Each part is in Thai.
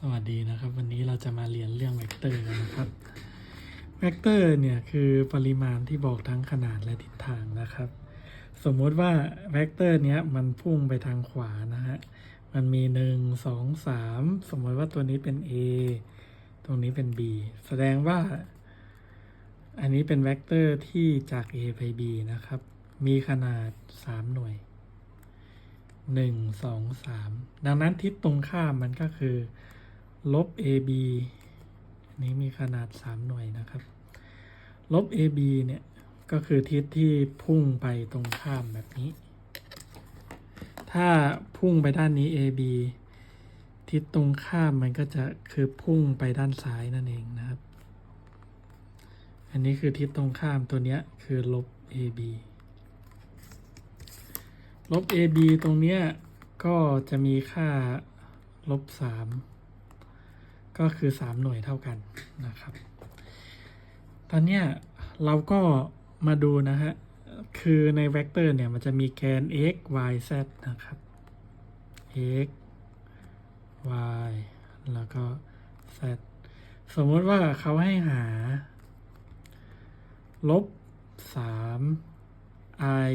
สวัสดีนะครับ วันนี้เราจะมาเรียนเรื่องเวกเตอร์กันนะครับ เวกเตอร์เนี่ยคือปริมาณที่บอกทั้งขนาดและทิศทางนะครับ สมมติว่าเวกเตอร์เนี้ยมันพุ่งไปทางขวานะฮะ มันมีหนึ่งสองสามสมมติว่าตัวนี้เป็น A ตรงนี้เป็น B แสดงว่า อันนี้เป็นเวกเตอร์ที่จาก A ไป B นะครับ มีขนาด 3 หน่วยหนึ่งสองสามดังนั้นทิศตรงข้ามมันก็คือ ลบ AB อันนี้มีขนาด 3 หน่วยนะครับ ลบ AB เนี่ย ก็คือทิศที่พุ่งไปตรงข้ามแบบนี้ ถ้าพุ่งไปด้านนี้ AB ทิศตรงข้ามมันก็จะคือพุ่งไปด้านซ้ายนั่นเองนะครับ อันนี้คือทิศตรงข้ามตัวเนี้ยคือลบ AB ลบ AB ตรงเนี้ยก็จะมีค่าลบสาม ก็คือสามหน่วยเท่ากันนะครับ ตอนนี้เราก็มาดูนะฮะ คือในเวกเตอร์เนี่ย มันจะมีแกน x y z นะครับ x y แล้วก็ z สมมติว่าเขาให้หา ลบสาม i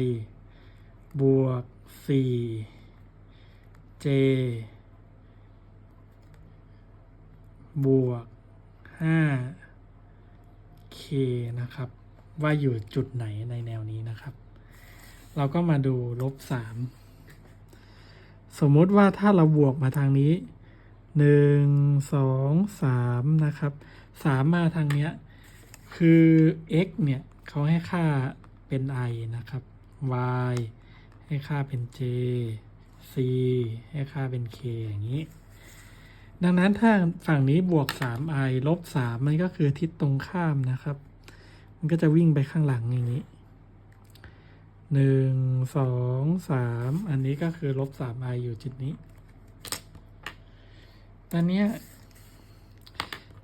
บวกสี่ j บวกห้า k นะครับ ว่าอยู่จุดไหนในแนวนี้นะครับ เราก็มาดูลบสามสมมติว่าถ้าเราบวกมาทางนี้หนึ่งสองสามนะครับสามมาทางเนี้ย คือ x เนี่ยเขาให้ค่าเป็น i นะครับ y ให้ค่าเป็น j c ให้ค่าเป็น k อย่างนี้ ดังนั้นถ้าฝั่งนี้บวก 3i ลบ 3 มันก็คือทิศตรงข้ามนะครับ มันก็จะวิ่งไปข้างหลังอย่างนี้หนึ่งสองสามอันนี้ก็คือลบ 3i อยู่จุดนี้ ตอนนี้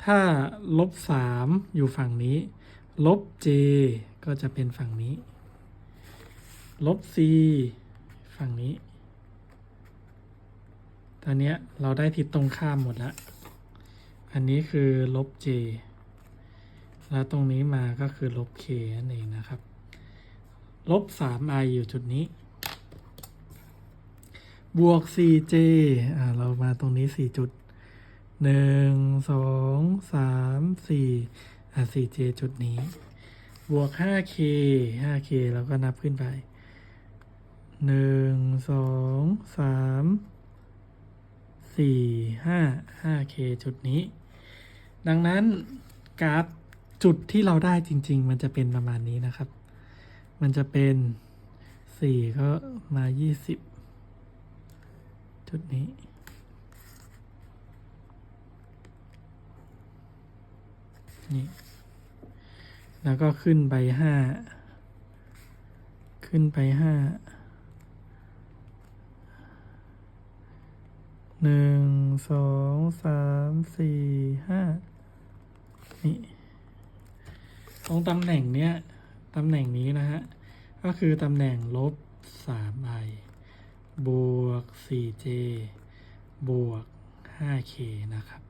ถ้าลบ 3 อยู่ฝั่งนี้ ลบ j ก็จะเป็นฝั่งนี้ ลบ c ฝั่งนี้ ตอนนี้เราได้ทิศตรงข้ามหมดแล้ว อันนี้คือลบ j แล้วตรงนี้มาก็คือลบ k นั่นเองนะครับ ลบ 3i อยู่จุดนี้ บวก 4j อ่าเรามาตรงนี้ 4 จุด 1 2 3 4อ่า 4j จุดนี้ บวก 5k 5k เราก็นับขึ้นไปหนึ่ง สองสามสี่ห้าห้า k จุดนี้ ดังนั้นกราฟจุดที่เราได้จริง ๆ มันจะเป็นประมาณนี้นะครับ มันจะเป็นสี่ก็มายี่สิบจุดนี้นี่แล้วก็ขึ้นไปห้า ขึ้นไปห้า หนึ่งสองสามสี่ห้านี่ตรงตำแหน่งเนี้ยตำแหน่งนี้นะฮะ ก็คือตำแหน่งลบสามไอบวกสี่เจบวกห้าเคนะครับ